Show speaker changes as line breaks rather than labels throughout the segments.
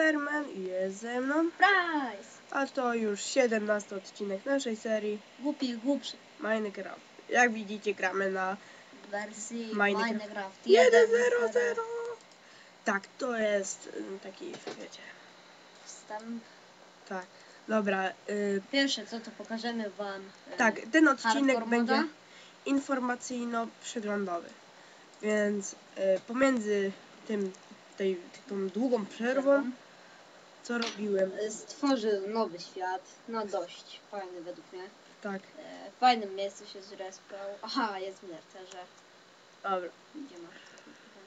Creeperman i jest ze mną.
Price!
A to już 17 odcinek naszej serii
Głupi, głupszy.
Minecraft. Jak widzicie gramy na
wersji
Minecraft.
Minecraft,
1.0.0. Tak, to jest y, taki, wiecie,
Wstęp.
tak. Dobra, y,
Pierwsze co to pokażemy wam. e,
tak, ten odcinek będzie informacyjno-przeglądowy. Więc y, pomiędzy tym, tej, tą długą przerwą, co robiłem,
E, Stworzył nowy świat. No dość fajny według mnie.
tak,
E, W fajnym miejscu się zrespał. Aha, jest w nerterze.
dobra,
Gdzie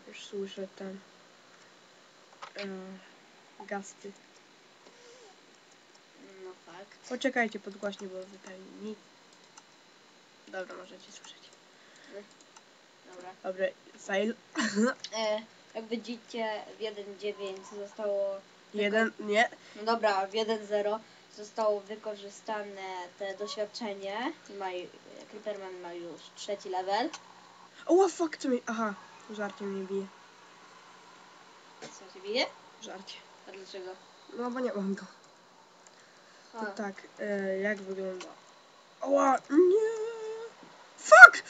już słyszę ten y, gasty.
No tak.
Poczekajcie podgłaśnie, bo tutaj nic. Dobra, możecie słyszeć.
Dobra.
Dobra, fail.
E, jak widzicie w 1.9 zostało
Jeden, nie.
No dobra, w 1.0 zostało wykorzystane te doświadczenie. Ma, Creeperman ma już trzeci level.
O, fuck, to mi... Aha, żarcie mnie bije.
Co się bije?
Żarcie.
A dlaczego?
No, bo nie mam go.
A,
To tak, e, jak wygląda? Oła, nie! Fuck!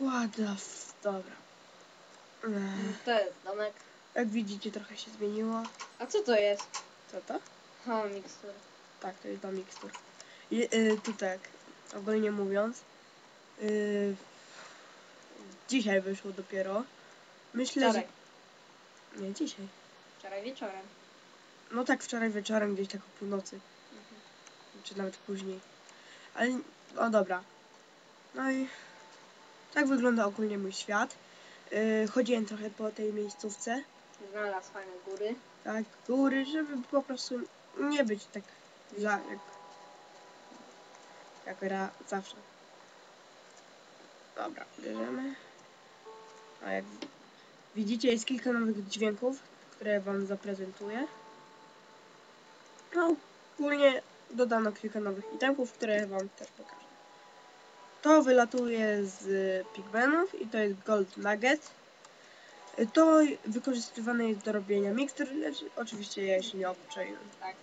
What the f... Dobra.
To jest domek.
Jak widzicie, trochę się zmieniło.
A co to jest?
Co to?
O, mikstur.
Tak, to jest do mikstur. I, y, tu tak, ogólnie mówiąc, y, dzisiaj wyszło dopiero. Myślę,
Wczoraj.
że... Nie, dzisiaj.
Wczoraj wieczorem.
No tak, wczoraj wieczorem, gdzieś tak o północy.
Mhm.
Czy nawet później. Ale, o dobra. No i tak wygląda ogólnie mój świat. Y, chodziłem trochę po tej miejscówce.
Znalazł fajne góry.
Tak, góry, żeby po prostu nie być tak za, jak, jak ra, zawsze. Dobra, bierzemy. A jak widzicie, jest kilka nowych dźwięków, które wam zaprezentuję. No, ogólnie dodano kilka nowych itemków, które wam też pokażę. To wylatuje z pigmenów i to jest Gold Nugget. To wykorzystywane jest do robienia mikstur, lecz oczywiście ja się nie obczaiłem.
Tak.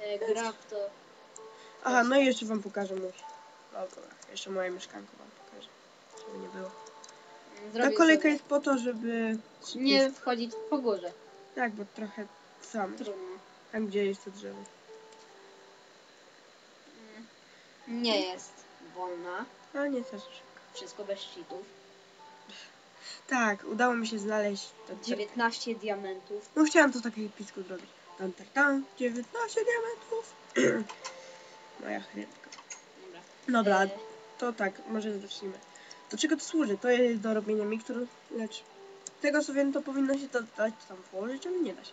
E, gra w to.
Aha, no i jeszcze wam pokażę mój. No dobra, jeszcze moje mieszkanko wam pokażę, żeby nie było.
mm,
Ta kolejka
sobie-
jest po to, żeby...
Nie wchodzić po górze.
Tak, bo trochę sam,
Trudno.
tam gdzie jest to drzewo.
Mm, Nie jest wolna.
A nie też szybko.
Wszystko bez cheatów.
Tak, udało mi się znaleźć... To,
19 diamentów.
No chciałam to takie epicko zrobić. Tam, tam, tam, 19 diamentów. Moja chrybka.
Dobra.
Dobra,
E,
to tak, może zacznijmy. Do czego to służy? To jest do robienia mikstur, lecz tego co wiem, to powinno się to dać tam włożyć, ale nie da się.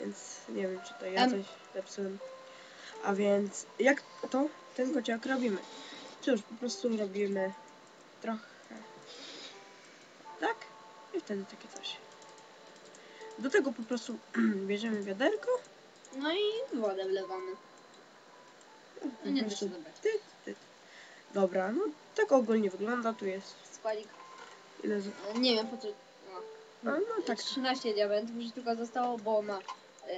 Więc nie wiem, czy to ja coś zepsułem. A więc jak to, ten kociak robimy? Cóż, po prostu robimy trochę tak i wtedy takie coś. Do tego po prostu bierzemy wiaderko.
No i wodę wlewamy. No nie da się dobrać.
tyt, tyt. Dobra, no tak ogólnie wygląda. Tu jest
Składnik.
ile z...
e, Nie wiem po co. No.
No tak.
13 diamentów już tylko zostało, bo ma e,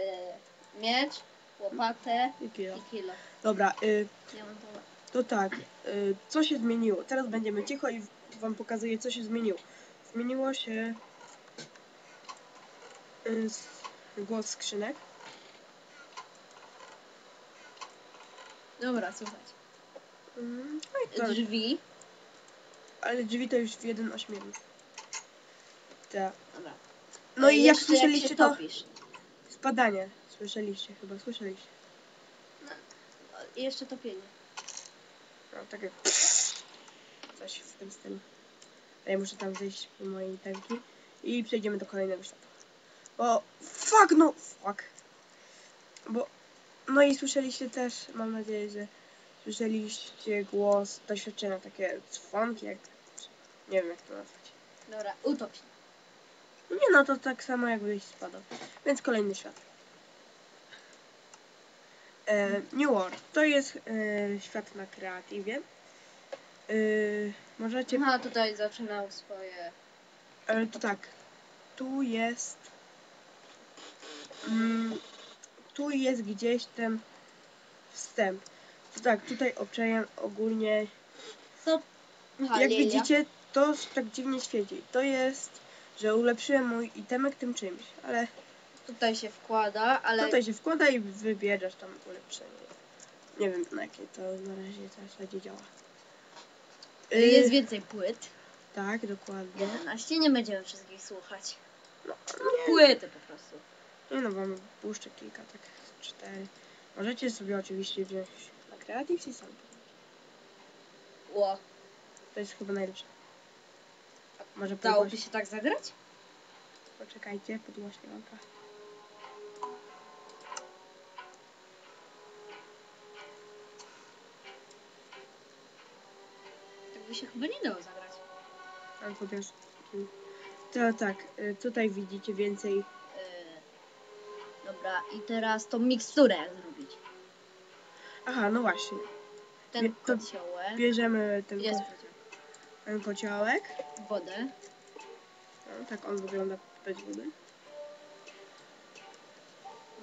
miecz, łopatę
I kilo.
i kilo.
Dobra, y,
Diamentowe.
to tak, y, co się zmieniło? Teraz będziemy cicho i wam pokazuję, co się zmieniło. Zmieniło się y, głos skrzynek.
Dobra, słuchaj.
Mm, No
Drzwi.
ale drzwi to już w 1.8. Tak.
Dobra.
No i jak słyszeliście
się
to? Spadanie. Słyszeliście chyba, słyszeliście.
I jeszcze topienie.
No, takie coś w tym stylu. A ja muszę tam zejść po mojej tanki i przejdziemy do kolejnego świata. Bo fuck no fuck. Bo no i słyszeliście też, mam nadzieję, że słyszeliście głos doświadczenia takie dzwonki, jak nie wiem jak to nazwać.
Dobra, utop się.
Nie no to tak samo jakbyś spadał. Więc kolejny świat. E, New World. To jest e, świat na kreatywie. E, możecie
Aha, tutaj zaczynał swoje...
Ale to tak. Tu jest. Mm, tu jest gdzieś ten wstęp. To tak, tutaj obczajem ogólnie.
Co? Aha,
Jak
lilia.
widzicie, to tak dziwnie świeci. To jest, że ulepszyłem mój itemek tym czymś, ale
Tutaj się wkłada, ale
tutaj się wkłada i wybierasz tam ulepszenie. Nie wiem na jakie to na razie zasadzie działa. Y,
jest więcej płyt.
Tak, dokładnie.
11, nie będziemy wszystkich słuchać.
No,
Płyty po prostu.
Nie no, wam puszczę kilka, tak cztery. Możecie sobie oczywiście wziąć na Creative i sam.
Ło.
To jest chyba najlepsze. Może
Dałoby
podgłoś...
się tak zagrać?
Poczekajcie, podgłośnie mam
się chyba nie dało zagrać.
Ale chociaż... To tak, y, tutaj widzicie więcej...
Yy, dobra, i teraz tą miksturę jak zrobić.
Aha, no właśnie.
Ten
to
kociołek.
Bierzemy ten, ko... ten kociołek.
wodę.
No, tak on wygląda bez wody.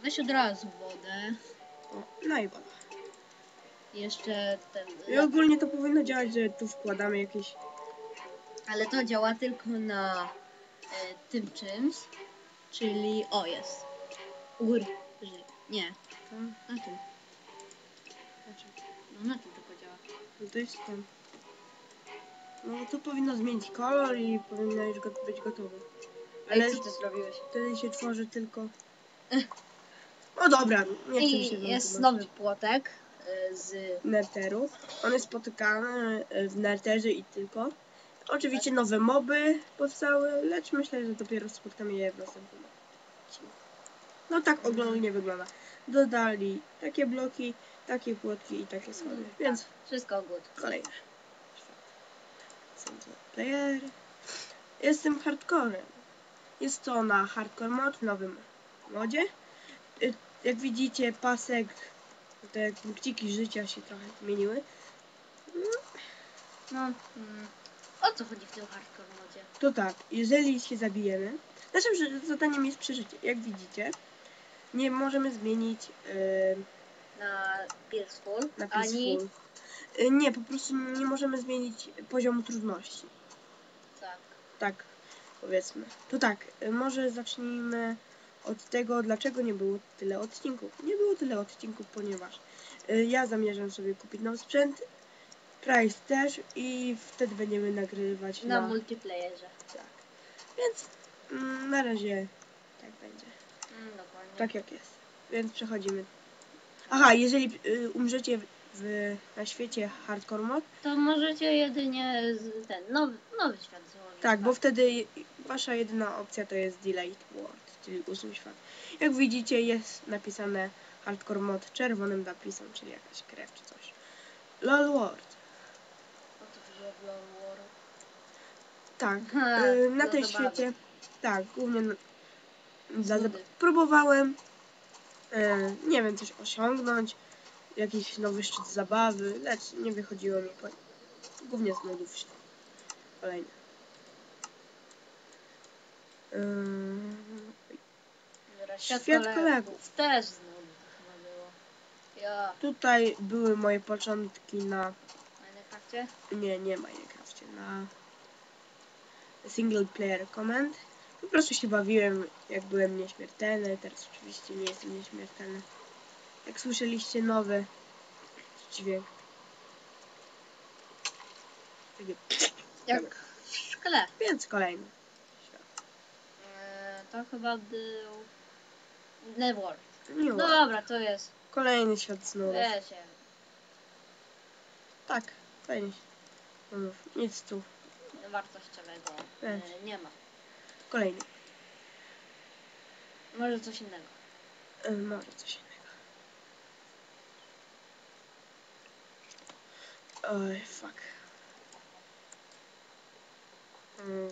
Weź od razu wodę.
O, no i woda.
Jeszcze ten.
I ogólnie to powinno działać, że tu wkładamy jakieś...
Ale to działa tylko na e, tym czymś. Czyli o jest. Wyżej. Nie,
Tam,
na tym.
znaczy,
No na tym tylko działa.
no to jest ten... No to powinno zmienić kolor i powinno już go, być gotowe.
Ale
Ale
co ty zrobiłeś?
wtedy się tworzy tylko... No dobra, nie chcę się
I
wam
jest nowy płotek z
Nerteru. On jest spotykany e, w Nerterze i tylko. Oczywiście nowe moby powstały, lecz myślę, że dopiero spotkamy je w następnym odcinku. No tak ogólnie wygląda. Dodali takie bloki, takie płotki i takie schody, więc
wszystko good.
kolejne. Playery. Jestem hardcorem. Jest to na hardcore mod w nowym modzie. Y, Jak widzicie pasek, te punkciki życia się trochę zmieniły.
No, mm, o co chodzi w tym hardcore modzie?
To tak, jeżeli się zabijemy, naszym zadaniem jest przeżycie. Jak widzicie, nie możemy zmienić yy,
Na Peaceful,
na
ani...
peaceful. Yy, nie, po prostu nie możemy zmienić poziomu trudności.
Tak.
Tak, powiedzmy. To tak, y, może zacznijmy od tego, dlaczego nie było tyle odcinków. Nie było tyle odcinków, ponieważ y, ja zamierzam sobie kupić nowy sprzęt, Price też i wtedy będziemy nagrywać
Na
na...
multiplayerze.
Tak. Więc mm, na razie tak będzie.
Mm, dokładnie.
Tak jak jest. Więc przechodzimy. Aha, jeżeli y, umrzecie w, w, na świecie hardcore mod,
To możecie jedynie z, ten nowy, nowy świat złożyć.
tak, bo wtedy je- wasza jedyna opcja to jest Delayed World, czyli ósmy świat. Jak widzicie jest napisane hardcore mod czerwonym napisem, czyli jakaś krew czy coś. LOL World.
To War.
Tak,
Ha,
y, na
do
tej
zabawy.
świecie, tak, głównie na, dla, próbowałem, e, nie wiem, coś osiągnąć, jakiś nowy szczyt zabawy, lecz nie wychodziło mi, po, głównie z nudów się.
Dobra,
Świat
Świat,
kolegów.
kolegów. Też znowu to chyba było. Ja.
tutaj były moje początki na,
Minecrafcie?
nie, nie Minecrafcie, na single player command. Po prostu się bawiłem, jak byłem nieśmiertelny, teraz oczywiście nie jestem nieśmiertelny. Jak słyszeliście nowy dźwięk. Takie,
Jak w szkle.
więc kolejny.
E, to chyba był... No
no.
dobra, to jest...
Kolejny świat.
Wiecie.
Tak, fajnie. Snów. Nic tu.
Wartościowego e,
Wiesz.
nie ma.
Kolejny.
Może coś innego.
Y, może coś innego. Oj, fuck. Mm.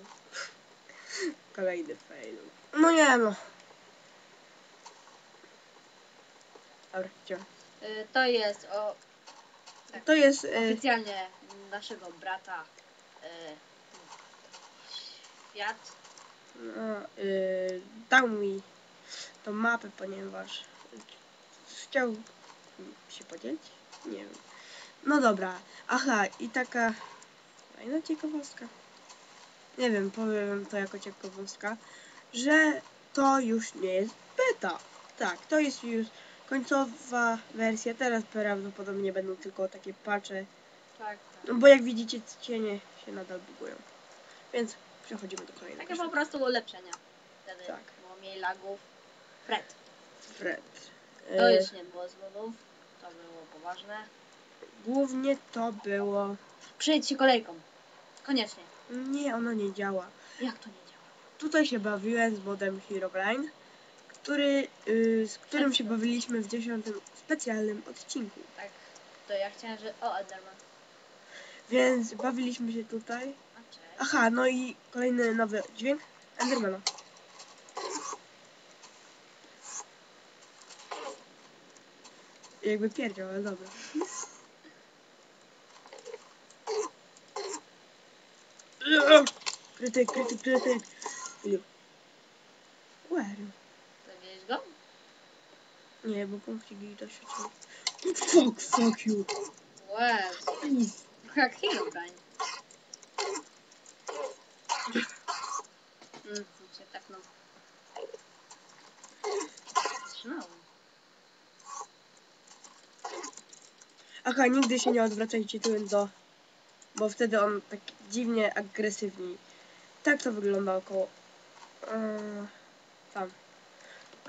Kolejny fail. No nie no. Dobra, idziemy.
E, to jest o...
To jest... Y,
oficjalnie naszego brata e, świat.
no, y, dał mi tą mapę, ponieważ chciał się podzielić? Nie wiem. No dobra. Aha, i taka fajna ciekawostka. Nie wiem, powiem to jako ciekawostka, że to już nie jest beta. Tak, to jest już końcowa wersja. Teraz prawdopodobnie będą tylko takie patche,
Tak,
no bo jak widzicie cienie się nadal bugują. Więc przechodzimy do kolejnego.
Takie po prostu ulepszenia. Wtedy
Tak.
było mniej lagów. Fred.
Fred.
To
E,
już nie było z. To było poważne.
Głównie to było...
Przejdź się kolejką. Koniecznie.
Nie, ono nie działa.
Jak to nie działa?
Tutaj się bawiłem z modem Herobrine, który, y, z którym się bawiliśmy w dziesiątym specjalnym odcinku.
Tak. To ja chciałem, że... O, Enderman.
Więc bawiliśmy się tutaj.
A cześć.
Aha, no i kolejny nowy dźwięk Endermana. Jakby pierdział, ale dobra. Krytyk, krytyk, krytyk. Where? Nie, bo punkcik i doświadczenie. Fuck, fuck you.
Wow. Jak Herobrine. Mm, się tak no. Trzymałem.
Aha, nigdy się nie odwracajcie tyłem do... Bo wtedy on tak dziwnie agresywniej. Tak to wygląda około... Eee, tam.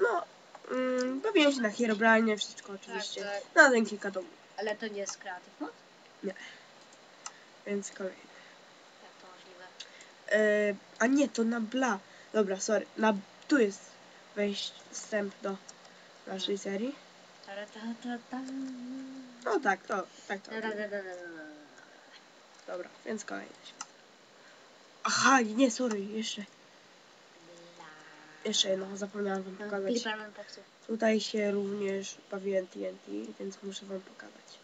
No, mm, bawiłem się na Herobrine, wszystko oczywiście.
Tak,
Na ten kilka domów,
Ale to nie jest Creative Mod?
więc kolejny.
Jak to możliwe?
Eee, a nie, to na bla. Dobra, sorry. Na, tu jest wejść, wstęp do naszej serii.
Taratatata.
No tak, to, tak to. Dobra, więc kolejny. Aha, nie, sorry, jeszcze. Jeszcze jedno, zapomniałam wam
No,
pokazać. Tutaj się również bawiłem TNT, więc muszę wam pokazać.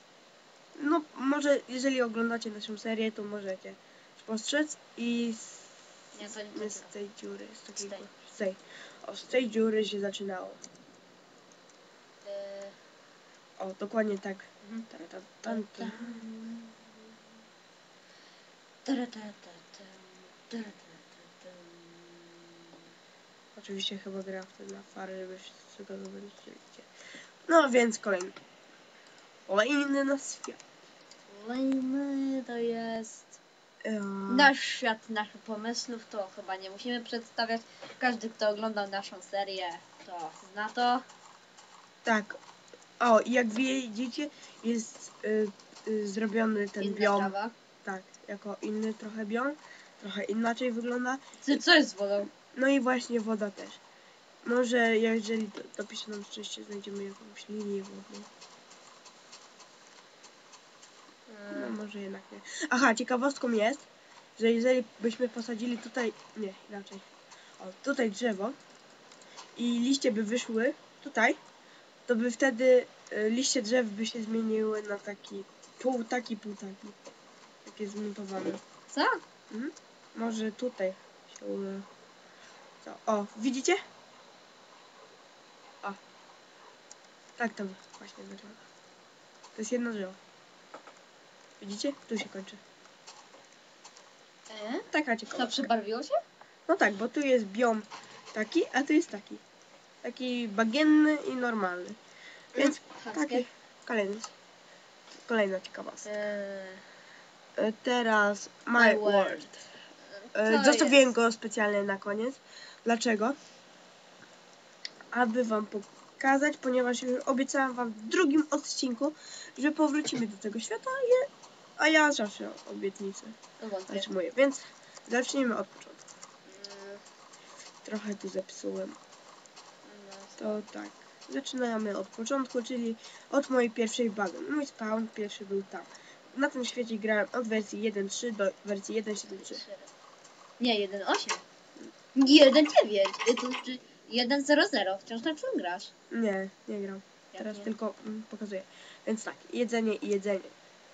No, może jeżeli oglądacie naszą serię, to możecie spostrzec i z,
Nie, nie
z tej dziury, z takiego,
tej.
z tej, o, z tej dziury się zaczynało.
Eee,
O, dokładnie tak.
mhm.
Ta, ta.
Taratatatam, taratatatam.
Oczywiście chyba gram wtedy na fary, żeby wszyscy go zobaczycie. No, więc kolejny. Kolejny na świat.
Kolejny to jest
Eee,
nasz świat naszych pomysłów, to chyba nie musimy przedstawiać. Każdy, kto oglądał naszą serię, to zna to.
Tak. O, jak widzicie, jest y, y, zrobiony ten
Inna
biom.
trawa.
Tak, jako inny trochę biom. Trochę inaczej wygląda.
Co, co jest z wodą?
No i właśnie woda też. Może jeżeli do- dopisze nam szczęście, znajdziemy jakąś linię wodną. No
Mm,
może jednak nie. Aha, ciekawostką jest, że jeżeli byśmy posadzili tutaj, nie, inaczej. O, tutaj drzewo i liście by wyszły tutaj, to by wtedy y, liście drzew by się zmieniły na taki pół taki, pół taki. Takie zmontowane.
Co?
Mhm. Może tutaj się uda. Co? O, widzicie? O. Tak to właśnie wygląda. To jest jedno drzewo. Widzicie? Tu się kończy.
E?
Taka
To
ciekawa.
przebarwiło się?
No tak, bo tu jest biom taki, a tu jest taki. Taki bagienny i normalny. Więc
Chamskie.
taki kolejny. Kolejna ciekawostka.
Eee,
E, Teraz My,
My
World.
World.
E,
To
Zostawiłem
jest-
go specjalnie na koniec. Dlaczego? Aby wam pokazać, ponieważ już obiecałam wam w drugim odcinku, że powrócimy do tego świata, a ja zawsze obietnicę
to wątpię.
zatrzymuję. Więc zacznijmy od początku.
Mm,
Trochę tu zepsułem.
no,
To tak. Zaczynamy od początku, czyli od mojej pierwszej bazy. Mój spawn pierwszy był tam. Na tym świecie grałem od wersji 1.3 do wersji 1.7.3.
Nie, 1.8. 1.9. Y, To znaczy 1.00. Wciąż na czym grasz?
Nie, nie gram. Teraz
nie?
tylko mm, pokazuję. Więc tak, jedzenie i jedzenie.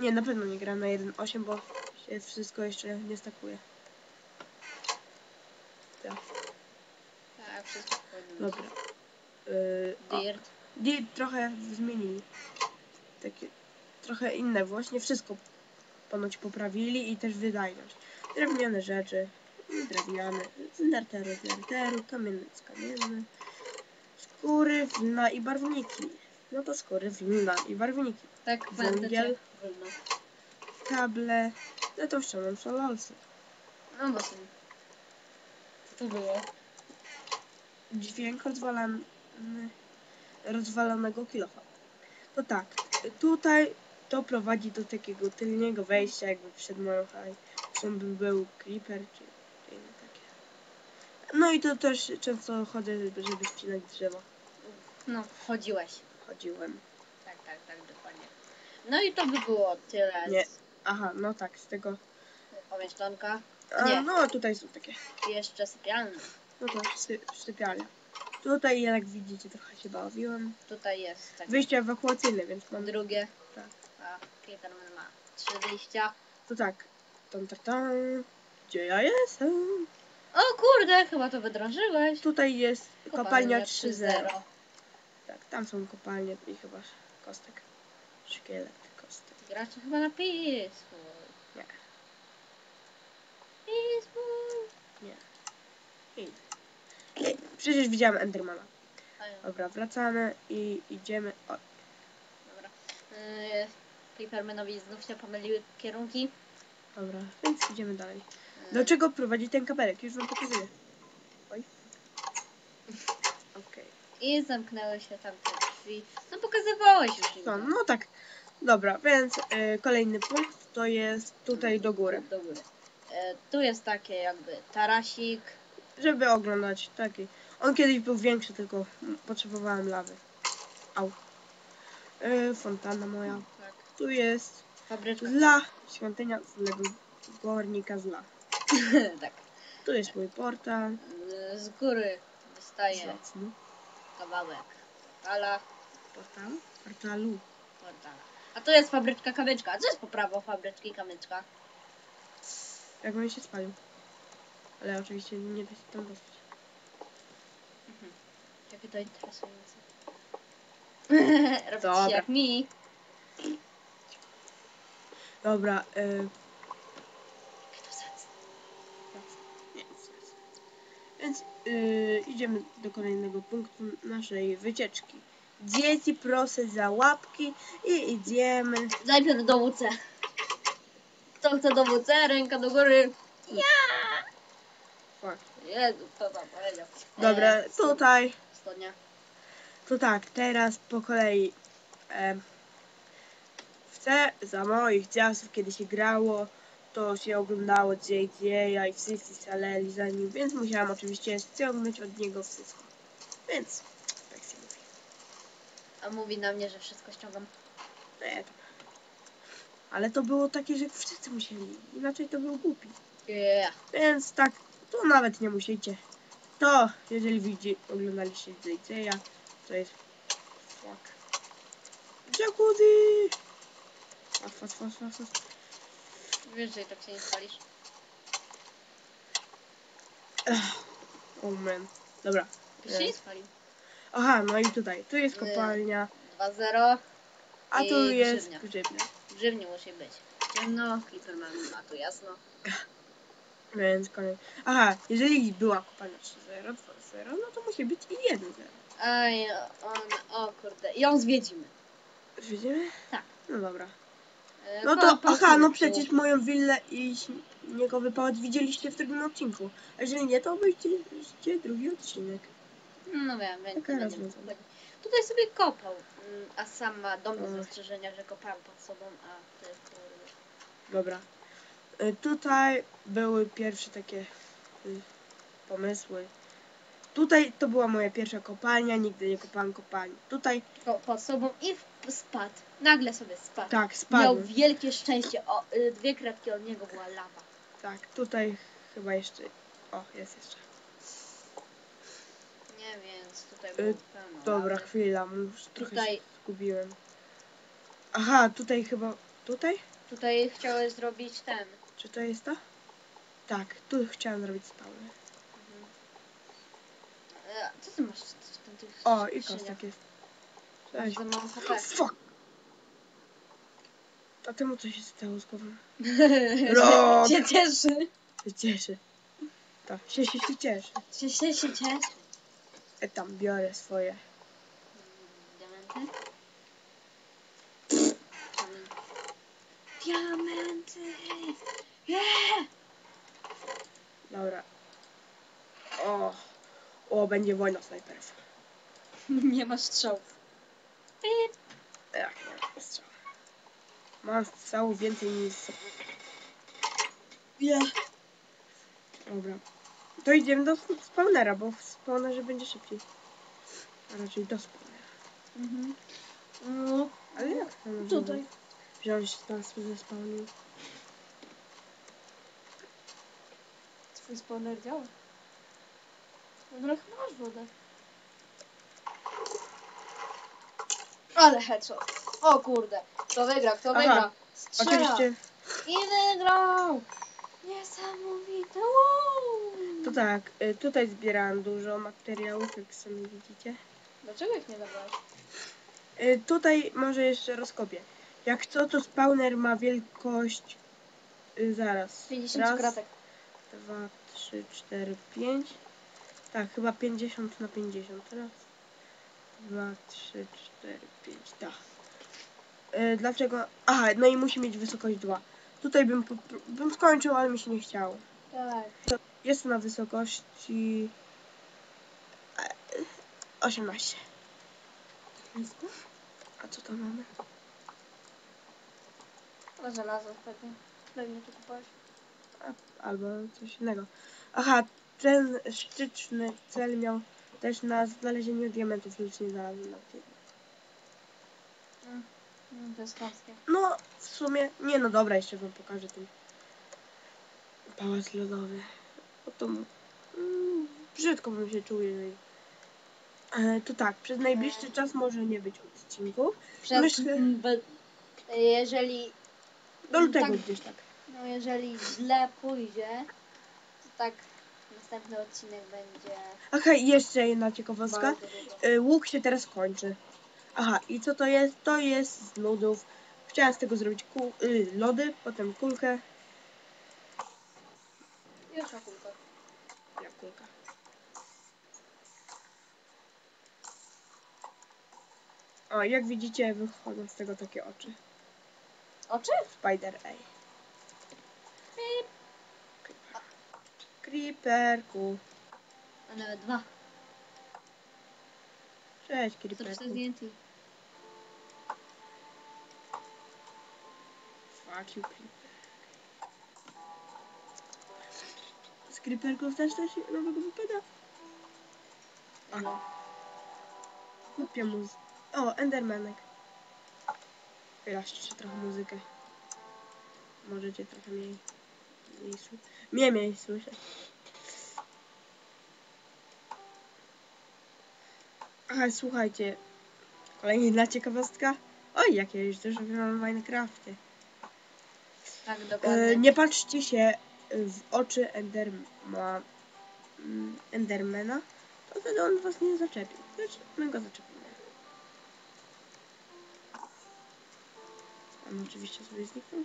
Nie, na pewno nie gram na 1.8, bo się wszystko jeszcze nie stakuje. Tak,
Tak, wszystko powinno
dobra. Yy,
Dirt.
Dirt trochę zmienili. Takie trochę inne właśnie. Wszystko ponoć poprawili i też wydajność. Drewniane rzeczy. Drewniane. Z nerteru, z nerteru. Kamienny, z kamienny. Skóry, wlna i barwniki. No to skóry, wlna i barwniki.
Tak,
Węgiel. Kable. No to ściągam sololsy.
No bo syn. Co to było?
dźwięk rozwalany, rozwalonego kilofa. To tak, tutaj to prowadzi do takiego tylniego wejścia, jakby przed moją haj. Czym by był creeper, czy. No i to też często chodzę, żeby ścinać drzewo.
No, chodziłeś.
Chodziłem.
Tak, tak, tak, dokładnie. No i to by było tyle
Nie.
z
Aha, no tak, z tego.
pomieszczonka.
A,
Nie.
no tutaj są takie.
I jeszcze sypialnia.
No to sy, sypialnia. Tutaj jak widzicie trochę się bawiłem.
Tutaj jest takie
Wyjście ewakuacyjne, więc mam
drugie.
Tak.
A Peterman ma trzy wyjścia.
To tak. Tam, tam, tam. Gdzie ja jestem?
O kurde, chyba to wydrążyłeś.
Tutaj jest kopalnia 3.0.
3.0.
Tak, tam są kopalnie i chyba kostek. Szkielet kostek.
Gracze chyba na Peaceful.
Nie.
Peaceful.
Nie. I. Przecież widziałem Endermana. Dobra, wracamy i idziemy. O,
Dobra. Yy, Creepermanowi znów się pomyliły kierunki.
dobra, więc idziemy dalej. Do czego prowadzi ten kabelek? Już wam pokazuję. Oj. Okej.
I zamknęły się tamte drzwi. No pokazywałeś już im.
No, no tak. Dobra, więc y, kolejny punkt to jest tutaj do góry.
Do góry. E, tu jest takie jakby tarasik.
Żeby oglądać taki. On kiedyś był większy, tylko potrzebowałem lawy. Au. Yy, fontana moja.
Tak.
Tu jest
Fabryczka.
zla. Świątynia złego górnika zla.
tak.
Tu jest mój portal.
Z góry
Zacny.
kawałek portala.
Portal? Portalu.
portala. A tu jest fabryczka kamyczka. A co jest poprawą fabryczki kamyczka?
Jak on się spalił. Ale oczywiście nie da się tam dostać.
Jakie to interesujące. Robić
Dobra.
jak mi.
Dobra, yy,
Jakie to sens?
Nie, nic, nic, nic. Więc yy, idziemy do kolejnego punktu naszej wycieczki. Dzieci proszę za łapki i idziemy.
Najpierw dowódcę. Kto chce dowódcę? Ręka do góry.
Fuck.
Jezu, kto tam powiedział?
Dobra,
E, sto-
tutaj, to tak, teraz po kolei. em, chcę za moich czasów, kiedy się grało, to się oglądało JJ i wszyscy szaleli za nim, więc musiałam oczywiście ściągnąć od niego wszystko. Więc, tak się mówi.
A mówi na mnie, że wszystko ściągam.
Nie. Ale to było takie, że wszyscy musieli, inaczej to był głupi.
Yeah.
Więc tak, to nawet nie musicie. To, jeżeli widzi, oglądaliście JJ'a, to jest... Fuck. Jacuzzi! Fas, fas, fas, fas, fas.
Wiesz, że i tak się nie spalisz.
Oh man. Dobra.
Ty się nie spalił.
Aha, no i tutaj. Tu jest kopalnia,
2-0.
a tu
I
jest
grzywnia.
grzybnia.
Grzywnie musi być. Ciemno, Clipper ma, a tu jasno.
Więc koniec. Aha, jeżeli była kopalnia 3.0, 2.0, no to musi być i 1.0.
Aj, on, o kurde. I ją zwiedzimy.
Widzimy?
Tak.
No dobra.
E,
No to,
po
aha, no przecież moją willę i śniegowy pałac widzieliście w drugim odcinku. A jeżeli nie, to obejrzyjcie drugi odcinek.
No wiem, więc
Taka
będziemy. Tutaj sobie kopał, mm, a sam ma dom do zastrzeżenia, że kopałem pod sobą, a ty kurde.
Dobra. Y, Tutaj były pierwsze takie y, pomysły. Tutaj to była moja pierwsza kopalnia, nigdy nie kopałem kopalni. Tutaj,
Ko- pod sobą i w- spadł. Nagle sobie spadł.
tak,
Miał
spadłem.
wielkie szczęście. O, y, dwie kratki od niego była lawa.
Tak, tutaj chyba jeszcze... O, jest jeszcze.
Nie, więc tutaj
Y,
było pełno
Dobra,
lawy.
chwila, już trochę
Tutaj-
się zgubiłem. Aha, tutaj chyba... Tutaj?
Tutaj chciałeś zrobić ten.
Czy to jest to? Tak, tu chciałem zrobić spawner.
E, co ty masz z tym tych
O, i
skrzyniach.
kostek jest. Cześć.
za mało HP.
Fuck! A temu co się stało z głową?
Że się cieszy.
Się cieszę. Tak, się, się, się cieszę.
Się, się, się cieszy.
E, tam biorę swoje.
Diamenty? Diamenty. Yeah!
Dobra. O, o będzie wojna snajperów.
Nie masz strzałów.
Jak nie mam strzału. Mam strzału więcej niż...
Yeah.
Dobra. To idziemy do spawnera, bo w spawnerze będzie szybciej. A raczej do spawnera.
Mhm. No,
Ale jak to możemy
tutaj.
Wziąć nas ze spawnu.
Twój spawner działa. No trochę masz wodę. Ale headshot. O kurde. Kto wygra, kto
Aha,
wygra? Strzela.
Oczywiście.
I wygrał. Niesamowite.
To tak, y, tutaj zbierałam dużo materiałów, jak sami widzicie.
Dlaczego ich nie zabrałeś?
Y, tutaj może jeszcze rozkopię. Jak co, to spawner ma wielkość... Y, zaraz.
50
Raz,
kratek.
dwa, trzy, cztery, pięć. Tak, chyba 50 na 50 teraz. 2, 3, 4, 5, tak. Yy, dlaczego? Aha, no i musi mieć wysokość 2. Tutaj bym, bym skończył, ale mi się nie chciało.
Tak.
Jest na wysokości e, 18. A co tam mamy?
No żelazo pewnie. Pewnie to
kupujesz. Albo coś innego. Aha, ten szczytny cel miał też na znalezienie diamentów, nic nie znalazłem na tym.
No, to jest.
No, w sumie, nie no dobra, jeszcze wam pokażę ten pałac lodowy. O to mm, brzydko bym się czuł, jeżeli... E, to tak, przez najbliższy czas może nie być odcinków.
Przez,
Myślę-
jeżeli,
Do lutego
Tak.
gdzieś tak.
no jeżeli źle pójdzie, to tak następny odcinek będzie
Aha, i jeszcze jedna ciekawostka. Y, łuk się teraz kończy. Aha, i co to jest? To jest z nudów. Chciałem z tego zrobić kół, y, lody, potem kulkę.
Już na kulkę.
Jak kulka. O, jak widzicie, wychodzą z tego takie oczy.
Oczy?
Spider A.
Pip.
Creeperku.
A nawet dwa.
Cześć, Creeperku.
zdjęty.
Fuck you, Creeper. Z Creeperków też coś nowego wypada?
No.
Kupię muz... O, Endermanek. Chwila, ściszę trochę muzykę. Możecie trochę mniej... Mniej, mniej słyszeć. Aha, słuchajcie. Kolejna ciekawostka. Oj, jakie już dużo mam Minecrafty.
Tak, dokładnie.
E, nie patrzcie się w oczy Enderma, mm, Endermana, to wtedy on was nie zaczepi. Lecz my go zaczepimy. On oczywiście sobie zniknął.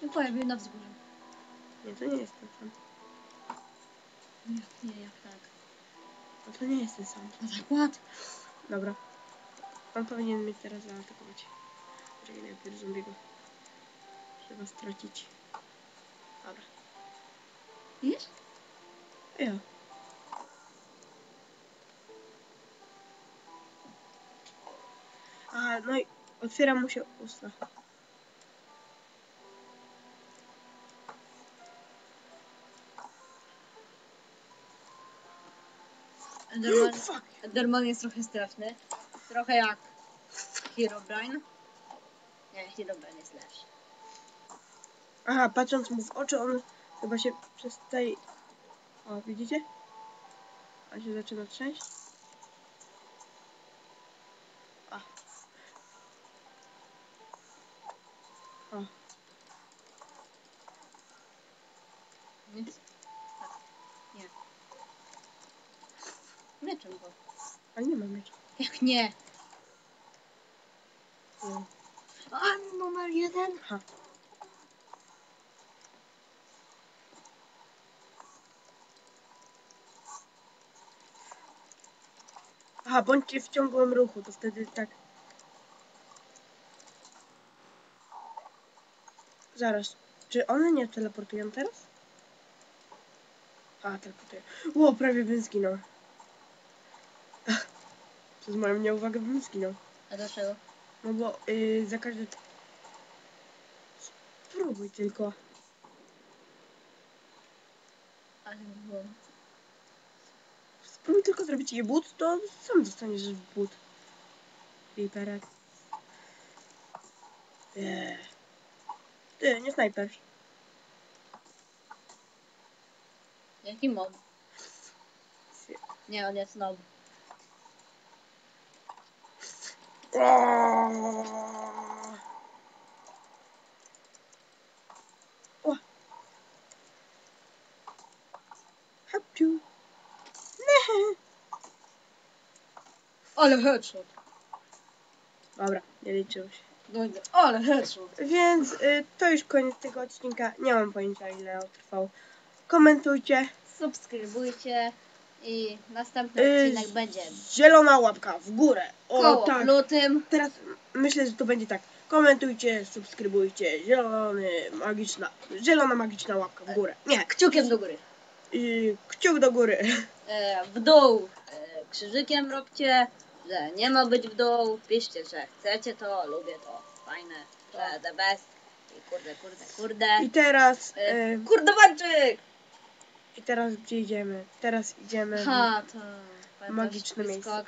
Się pojawił na wzgórzu.
Nie, to nie jest ten sam.
Jak nie, jak tak.
No to nie jest ten sam.
A tak ład.
Dobra. On powinien mnie teraz zaatakować. Czekaj, najpierw zombiego. Trzeba stracić. Dobra.
Wiesz?
Ja. A, no i otwieram mu się usta.
Enderman! Enderman jest trochę straszny. Trochę jak Herobrine. Nie, Herobrine jest lepszy.
Aha, patrząc mu w oczy, on chyba się przestaje... O, widzicie? On się zaczyna trzęść. A. O,
Nic. Tak. Nie.
Ale nie mam miecza.
Jak nie? A, numer jeden?
Aha. Aha, bądźcie w ciągłym ruchu, to wtedy tak. Zaraz, czy one nie teleportują teraz? A, teleportują. Ło, prawie bym zginął. Przez moją nieuwagę bym zginął.
A dlaczego?
No bo yy, za każdy... Spróbuj tylko.
Ale było.
Spróbuj tylko zrobić jej but, to sam dostaniesz w but. Piperek. Nie. Ty, nie snajper.
Jaki mob? Nie, on jest nob.
O. Hapciu. Nie.
Ale headshot.
Dobra, nie liczył się.
Dojdę. Ale headshot.
Więc y, to już koniec tego odcinka. Nie mam pojęcia ile on trwał. Komentujcie.
Subskrybujcie i następny
Y,
odcinek będzie
Zielona łapka w górę. O
koło
tak.
w lutym.
Teraz myślę, że to będzie tak. Komentujcie, subskrybujcie. Zielony, magiczna. Zielona magiczna łapka w górę. Nie.
Kciukiem do góry.
Y, kciuk do góry.
E, w dół e, krzyżykiem robcie, że nie ma być w dół. Piszcie, że chcecie to, lubię to, fajne, że the best. I kurde, kurde, kurde.
I teraz.
E,
Y,
kurde, walczyk!
I teraz gdzie idziemy? Teraz idziemy.
Ha, to pamiętasz
Magiczne
swój
miejsce.
skok?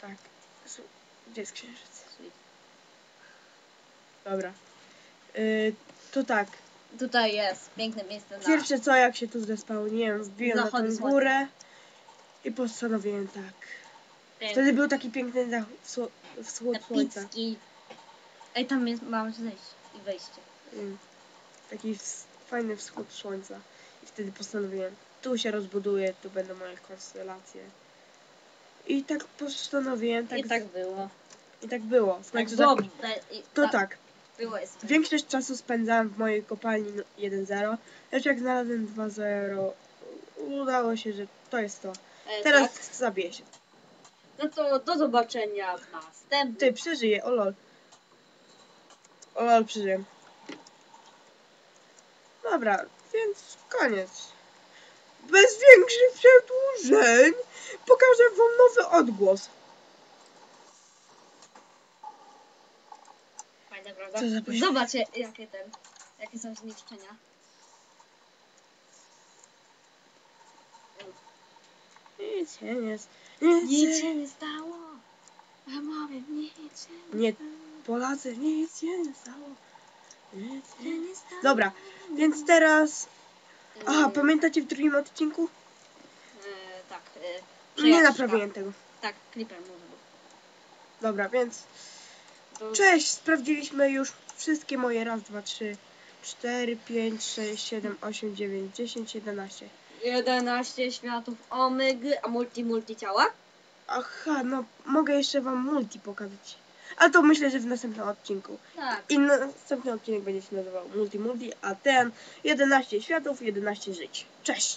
Tak. Su- Gdzie jest księżyc? Dobra. Y, to tak.
Tutaj jest piękne miejsce na...
Pierwsze co, jak się tu zdespałniłem, wbiłem na
Zachody
tą
słońca.
górę i postanowiłem tak. Wtedy był taki piękny zach- wscho- wschód słońca.
Epicki. Ej, tam jest, mam zejść i wejście.
Mm. Taki ws- fajny wschód słońca. I wtedy postanowiłem, tu się rozbuduję, tu będą moje konstelacje. I tak postanowiłem, tak,
I tak było.
i tak było. W
Tak było.
tak, to tak.
Było jest.
Większość czasu spędzałem w mojej kopalni no- 1.0, lecz jak znalazłem 2.0, udało się, że to jest to.
E,
Teraz
Tak.
zabiję się.
No to do zobaczenia w następnym.
Ty, przeżyję, o lol. O lol, przeżyję. Dobra, więc koniec. Bez większych przedłużeń pokażę wam nowy odgłos.
Fajne, prawda?
Co za pośpiech.
Zobacz, je- jakie ten, jakie są zniszczenia.
Nic się nie... Nic,
Nic
się...
nie stało. Ja mówię, nic się
Nie, Polacy, nie stało. Nic się...
nie stało.
Dobra, więc teraz... Aha,
Mm,
pamiętacie w drugim odcinku?
e, tak. E,
Nie naprawiłem tego.
Tak, klipem może był.
Dobra, więc Cześć, sprawdziliśmy już wszystkie moje raz, dwa, trzy, cztery, pięć, sześć, siedem, osiem, dziewięć, dziesięć, jedenaście.
11 światów omygy, a multi multi ciała?
Aha, no mogę jeszcze wam multi pokazać. Ale to myślę, że w następnym odcinku.
Tak.
I następny odcinek będzie się nazywał Multi Multi, a ten 11 światów, 11 żyć. Cześć!